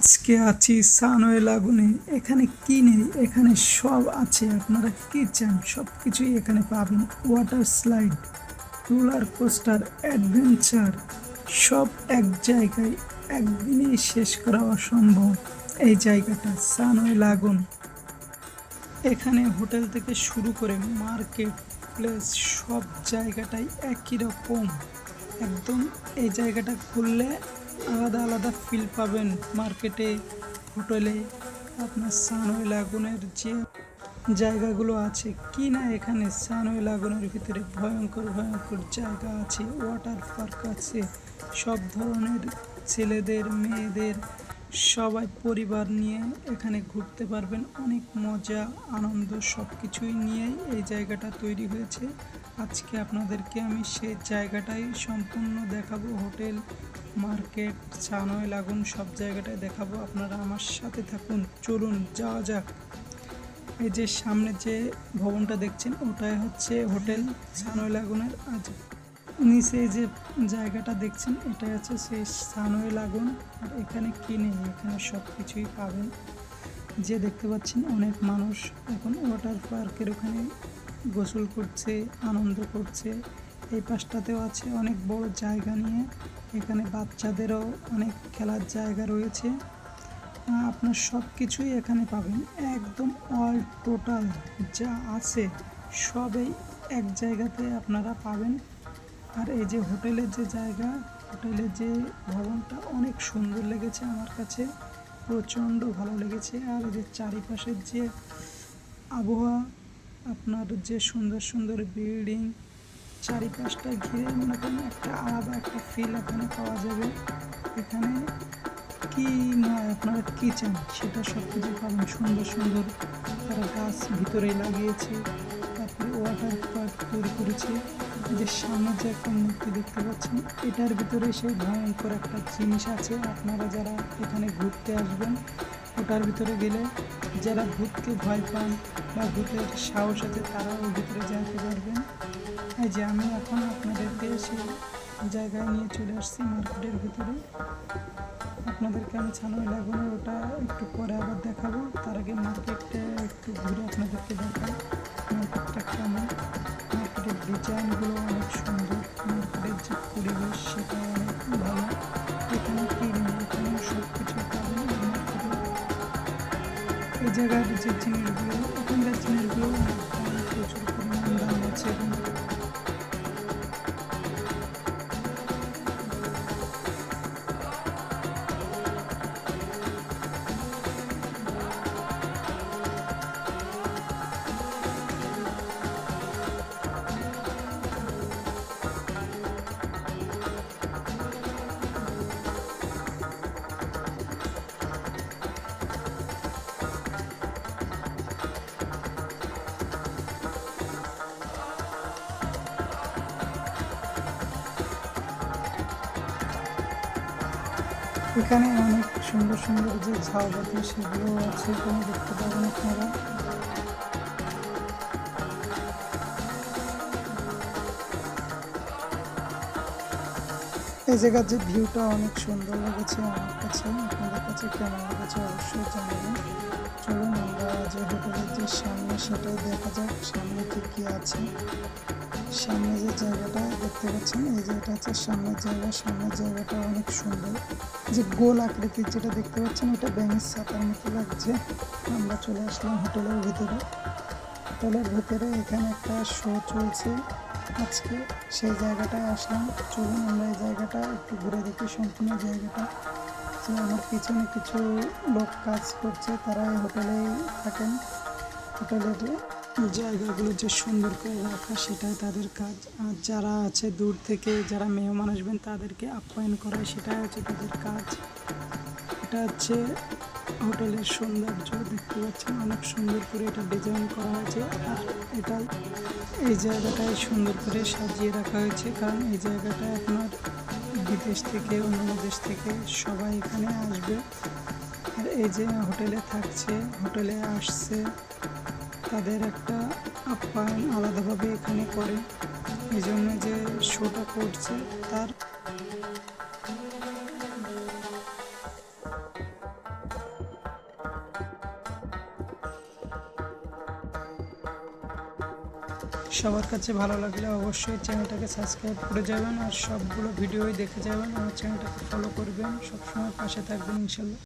আজকে আছি সানওয়ে লাগুনে। এখানে কি নেই? এখানে সব আছে। আপনারা কি চান? সব কিছুই এখানে পাবেন। Water slide, roller coaster, adventure, সব এক জায়গায় একদিনেই শেষ করা অসম্ভব। এই জায়গাটা সানওয়ে লাগুন। এখানে হোটেল থেকে শুরু করে মার্কেট প্লেস সব জায়গাটাই একই রকম। একদম এই জায়গাটা ঘুরলে আলাদা আলাদা ফিল পাবেন মার্কেটে হোটেলে আপনার সানওয়ে লাগুনের যে জায়গাগুলো আছে, কি না এখানে সানওয়ে লাগুনের ভিতরে ভয়ঙ্কর ভয়ঙ্কর জায়গা আছে ওয়াটার পার্ক আছে, সব ধরনের ছেলেদের, মেয়েদের, সবাই পরিবার নিয়ে এখানে ঘুরতে পারবেন। অনেক মজা, আনন্দ সব কিছুই নিয়েই এই জায়গাটা তৈরি হয়েছে। আজকে আপনাদেরকে আমি সেই জায়গাটাই সম্পূর্ণ দেখাবো, হোটেল মার্কেট ছানয় লাগুন, সব জায়গাটায় দেখাবো। আপনারা আমার সাথে থাকুন, চলুন, যাওয়া যাক। এই যে সামনে যে ভবনটা দেখছেন, ওটাই হচ্ছে হোটেল সানওয়ে লাগুনের। আজ নিচে যে জায়গাটা দেখছেন এটা হচ্ছে সেই সানওয়ে লাগুন। আর এখানে কি নেই? এখানে সব কিছুই পাবেন। যে দেখতে পাচ্ছেন, অনেক মানুষ এখন ওয়াটার পার্কের ওখানে গোসল করছে, আনন্দ করছে। এই পাশটাতেও আছে অনেক বড় জায়গা নিয়ে। এখানে বাচ্চাদেরও অনেক খেলার জায়গা রয়েছে। আপনার সব কিছুই এখানে পাবেন। একদম অল টোটাল যা আছে সবই এক জায়গাতে আপনারা পাবেন। আর এই যে হোটেলের যে জায়গা, হোটেলের যে ভবনটা অনেক সুন্দর লেগেছে আমার কাছে। প্রচণ্ড ভালো লেগেছে। আর এই যে চারিপাশের যে আবহাওয়া, আপনার যে সুন্দর সুন্দর বিল্ডিং চারিপাশটা ঘিরে মনে করেন একটা আলাদা একটা ফিল এখানে পাওয়া যাবে। এখানে কি নয় আপনারা কি চান? সেটা সব কিছু পাবেন। সুন্দর সুন্দর তারা গাছ ভিতরে লাগিয়েছে, তারপরে ওয়াটার পার্ক তৈরি করেছে। যে সামনে যে একটা মূর্তি দেখতে পাচ্ছেন, এটার ভিতরে সেই ভয়ঙ্কর একটা জিনিস আছে। আপনারা যারা এখানে ঘুরতে আসবেন, ওটার ভিতরে গেলে যারা ভূতকে ভয় পান বা ভূতের সাহস আছে, তারাও ভিতরে যেতে পারবেন। এই যে আমি এখন আপনাদেরকে সেই জায়গায় নিয়ে চলে আসছি মার্কেটের ভিতরে। আপনাদেরকে আমি ছানোই লাগুনে ওটা একটু পরে আবার দেখাবো। তার আগে মার্কেটটা একটু ঘুরে আপনাদেরকে দেখাই। মার্কেটটা কেমন? মার্কেটের ডিজাইনগুলো অনেক সুন্দর। মার্কেটের যে পরিবেশ, সেটা অনেক ভালো। এখানে কি নেই এখানে সব কিছু পাবেন মার্কেটে এই জায়গার যে জিনিসগুলো এখানকার জিনিসগুলো অনেক প্রচুর পরিমাণ দাম আছে। এবং এখানে অনেক সুন্দর সুন্দর যে ঝাউবাতি সেগুলো আছে এখানে দেখতে পাবেন আপনারা। এই জায়গার যে ভিউটা অনেক সুন্দর লেগেছে আমার কাছে, আপনাদের কাছে কেমন লেগেছে অবশ্যই জানাবেন। চলুন আমরা যে হোটেলের যে সামনে সেটাই দেখা যাক, সামনে কি কি আছে। সামনে যে জায়গাটা দেখতে পাচ্ছেন, এই যে এটা হচ্ছে সামনের জায়গা। সামনের জায়গাটা অনেক সুন্দর। যে গোল আকৃতির যেটা দেখতে পাচ্ছেন এটা ব্যাঙের ছাতার মতো লাগছে। আমরা চলে আসলাম হোটেলের ভিতরে। হোটেলের ভিতরে এখানে একটা শো চলছে আজকে। সেই জায়গাটায় আসলাম। চলুন আমরা এই জায়গাটা একটু ঘুরে দেখি সম্পূর্ণ জায়গাটা। যে আমার পিছনে কিছু লোক কাজ করছে, তারা এই হোটেলেই থাকেন। হোটেলের জায়গাগুলো যে সুন্দর করে রাখা, সেটাই তাদের কাজ। আর যারা আছে দূর থেকে, যারা মেহমান আসবেন, তাদেরকে আপ্যায়ন করা, সেটাই হচ্ছে তাদের কাজ। এটা হচ্ছে হোটেলের সৌন্দর্য, দেখতে পাচ্ছেন অনেক সুন্দর করে এটা ডিজাইন করা হয়েছে। আর এটা এই জায়গাটায় সুন্দর করে সাজিয়ে রাখা হয়েছে, কারণ এই জায়গাটায় আপনার বিদেশ থেকে, অন্য দেশ থেকে সবাই এখানে আসবে। আর এই যে হোটেলে থাকছে, হোটেলে আসছে তাদের একটা আপ্যায়ন আলাদাভাবে এখানে করে। এই জন্য যে শোটা করছে তার সবার কাছে ভালো লাগলে অবশ্যই চ্যানেলটাকে সাবস্ক্রাইব করে যাবেন আর সবগুলো ভিডিওই দেখে যাবেন। আমার চ্যানেলটাকে ফলো করবেন। সবসময় পাশে থাকবেন, ইনশাল্লাহ।